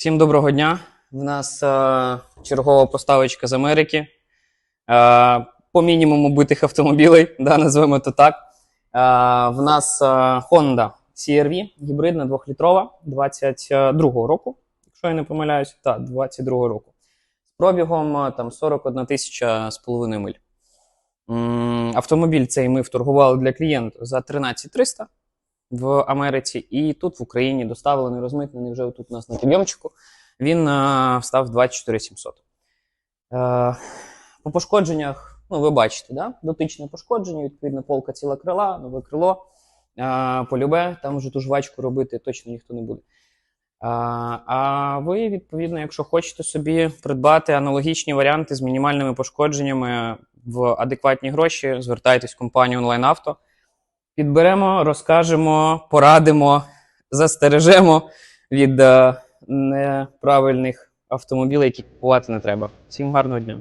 Всім доброго дня. В нас е, чергова поставочка з Америки. Е, по мінімуму битих автомобілей, да, назвемо то так. Е, в нас е, Honda CR-V, гібридна 2-літрова 22-го року, якщо я не помиляюсь, так, 22-го року. З пробігом е, там 41 тисяча з половиною миль. Автомобіль цей ми вторгували для клієнта за 13 300 в Америці, і тут в Україні доставлений, розмитнений вже тут у нас на підйомчику. Він е, став 24 700. Е, по пошкодженнях, ну, ви бачите, да? дотичне пошкодження, відповідно, полка ціла крила, нове крило. Е, полюбе, там вже ту жвачку робити точно ніхто не буде. А, а ви, відповідно, якщо хочете собі придбати аналогічні варіанти з мінімальними пошкодженнями в адекватні гроші, звертайтесь в компанію Online Auto. Підберемо, розкажемо, порадимо, застережемо від е, неправильних автомобілів, які купувати не треба. Всім гарного дня!